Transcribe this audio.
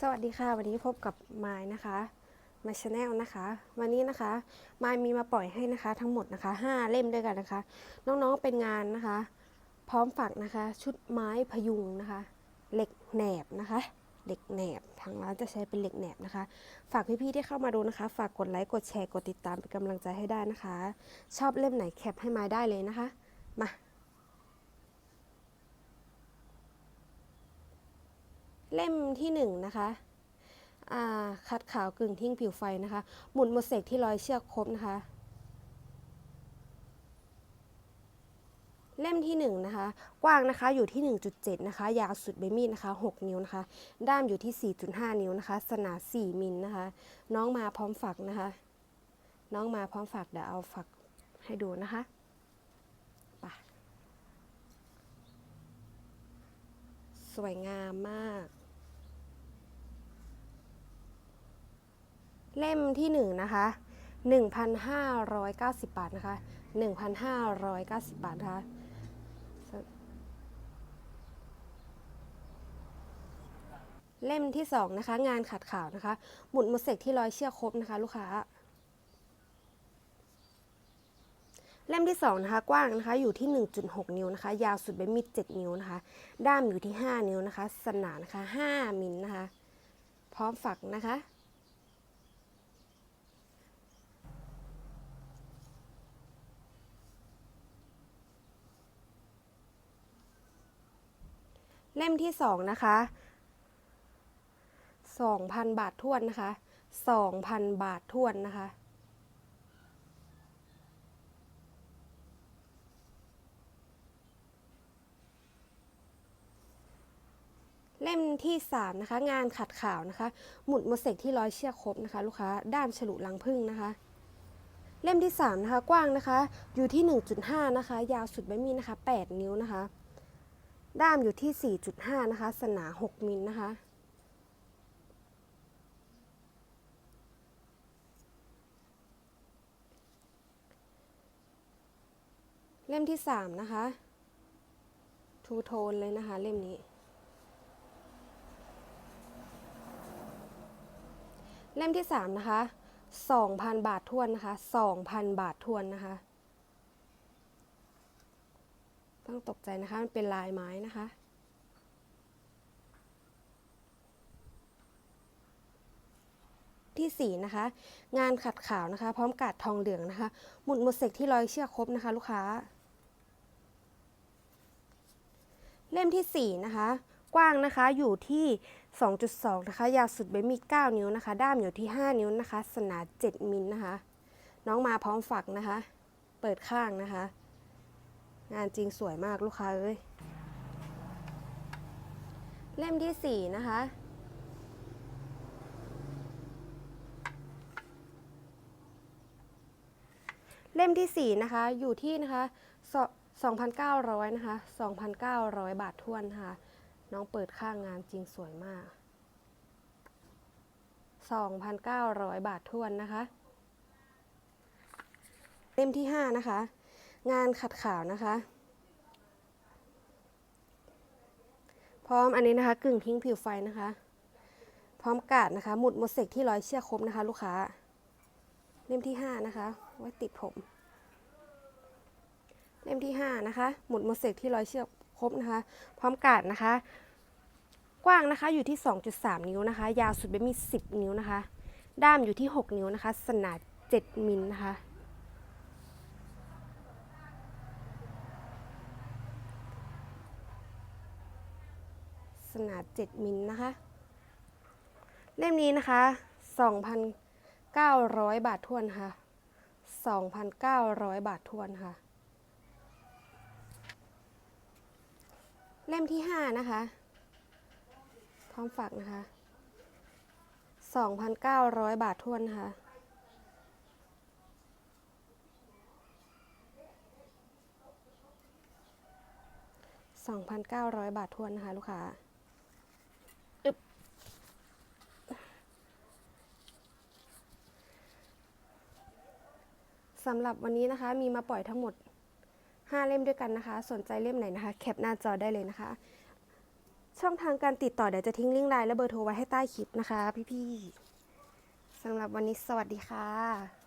สวัสดีค่ะ วันนี้พบกับมายนะคะมาชาแนลนะคะ วันนี้นะคะมายมีมาปล่อยให้นะคะ ทั้งหมดนะคะ 5 เล่มด้วยกันนะคะ น้องๆเป็นงานนะคะ พร้อมฝักนะคะ ชุดไม้พยุงนะคะ เหล็กแหนบนะคะเหล็กแหนบทางร้านจะใช้เป็นเหล็กแหนบนะคะ ฝากพี่ๆที่เข้ามาดูนะคะ ฝากกดไลค์กดแชร์กดติดตามเป็นกำลังใจให้ได้นะคะ ชอบเล่มไหนแคปให้มายได้เลยนะคะ มา เล่มที่หนึ่งนะคะคัดขาวกึ่งทิ้งผิวไฟนะคะ หมุนโมเสกที่ร้อยเชือกครบนะคะ เล่มที่1นะคะ กว้างนะคะอยู่ที่ 1.7 นะคะ ยาวสุดใบมีดนะคะ 6 นิ้วนะคะ ด้ามอยู่ที่ 4.5 นิ้วนะคะ สนา 4 มิลนะคะ น้องมาพร้อมฝักนะคะ น้องมาพร้อมฝักเดี๋ยวเอาฝักให้ดูนะคะไปสวยงามมาก เล่มที่หนึ่งนะคะ1,590 บาทนะคะ 1,590 บาทนะคะเล่มที่สองนะคะงานขัดขาวนะคะหมุนโมเสกที่ร้อยเชือกครบนะคะ ลูกค้า เล่มที่สองนะคะกว้างนะคะอยู่ที่ 1.6 นิ้วนะคะ ยาวสุดใบมีด7นิ้วนะคะ ด้ามอยู่ที่ 5 นิ้วนะคะ สนานนะคะ 5มิลนะคะ พร้อมฝักนะคะ เล่มที่สองนะคะสองพันบาททวนนะคะสองพันบาททวนนะคะ เล่มที่สามนะคะ งานขัดขาวนะคะ หมุดโมเสกที่ร้อยเชือกครบนะคะ ลูกค้าด้ามฉลุลังพึ่งนะคะเล่มที่สามนะคะ กว้างนะคะ อยู่ที่ 1.5 นะคะ ยาวสุดใบมีดนะคะ 8 นิ้วนะคะ ด้ามอยู่ที่ 4.5 นะคะ สนา 6 มิลนะคะ เล่มที่ 3 นะคะ ทูโทนเลยนะคะ เล่มนี้ เล่มที่ 3 นะคะ 2,000 บาททวนนะคะ 2,000 บาททวนนะคะ ต้องตกใจนะคะ มันเป็นลายไม้นะคะ ที่ 4 นะคะ งานขัดขาวนะคะ พร้อมกาดทองเหลืองนะคะ หมุดโมเสกที่ร้อยเชือกครบนะคะ ลูกค้า เล่มที่ 4 นะคะ กว้างนะคะอยู่ที่ 2.2 นะคะ ยาวสุดใบมีด9นิ้วนะคะ ด้ามอยู่ที่ 5 นิ้วนะคะ สนา 7 มิลนะคะ น้องมาพร้อมฝักนะคะ เปิดข้างนะคะ งานจริงสวยมากลูกค้าเอ้ยเล่มที่ 4 นะคะ เล่มที่ 4 นะคะ อยู่ที่นะคะส2,900นะคะ2,900 บาททวนนะคะน้องเปิดข้างงานจริงสวยมาก 2,900 บาททวนนะคะ เล่มที่ 5 นะคะ งานขัดขาวนะคะ พร้อมอันนี้นะคะกึ่งทิ้งผิวไฟนะคะ พร้อมกาดนะคะ หมุดโมเสกที่ร้อยเชือกครบนะคะ ลูกค้า เล่มที่ 5 นะคะ ไว้ติดผม เล่มที่ 5 นะคะ หมุดโมเสกที่ร้อยเชือกครบนะคะ พร้อมกาดนะคะ กว้างนะคะอยู่ที่ 2.3 นิ้วนะคะ ยาวสุดเป็นมี 10 นิ้วนะคะ ด้ามอยู่ที่ 6 นิ้วนะคะ สนาด7มิลนะคะ สนาด7มิลนะคะ เล่มนี้นะคะ 2,900 บาททวนค่ะ 2,900 บาททวนค่ะ เล่มที่ 5 นะคะ พร้อมฝากนะคะ 2,900 บาททวนนะคะ2,900 บาททวนนะคะลูกค้า สำหรับวันนี้นะคะมีมาปล่อยทั้งหมด 5 เล่มด้วยกันนะคะ สนใจเล่มไหนนะคะ แคปหน้าจอได้เลยนะคะ ช่องทางการติดต่อเดี๋ยวจะทิ้งลิงก์ไลน์และเบอร์โทรไว้ให้ใต้คลิปนะคะ พี่ๆสำหรับวันนี้สวัสดีค่ะ